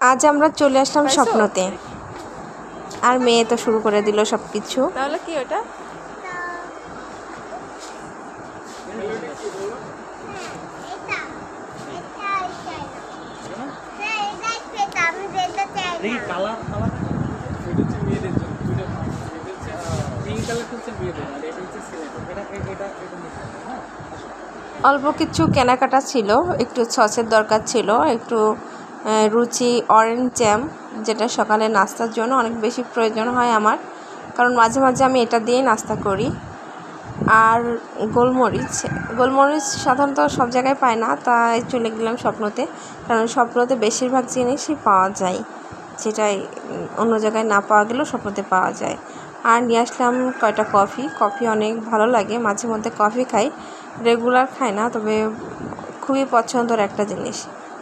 আজ আমরা চলে আসলাম স্বপ্নতে। আর মেয়ে তো শুরু করে দিল সব কিছু তাহলে কি ওটা? এটা এটা এটা হ্যাঁ। অল্প কিছু কেনাকাটা ছিল। একটু সসের দরকার ছিল। একটু রুচি অরেঞ্জ জ্যাম যেটা সকালে নাস্তার জন্য অনেক বেশি প্রয়োজন হয় আমার। কারণ মাঝে মাঝে আমি এটা দিয়েই নাস্তা করি। আর গোলমরিচ গোলমরিচ সাধারণত সব জায়গায় পায় না, তাই চলে গেলাম স্বপ্নতে। কারণ স্বপ্নতে বেশিরভাগ জিনিসই পাওয়া যায়। যেটাই অন্য জায়গায় না পাওয়া গেলেও স্বপ্নতে পাওয়া যায়। আর নিয়ে আসলাম কয়টা কফি। কফি অনেক ভালো লাগে, মাঝে মধ্যে কফি খাই। রেগুলার খাই না, তবে খুবই পছন্দের একটা জিনিস।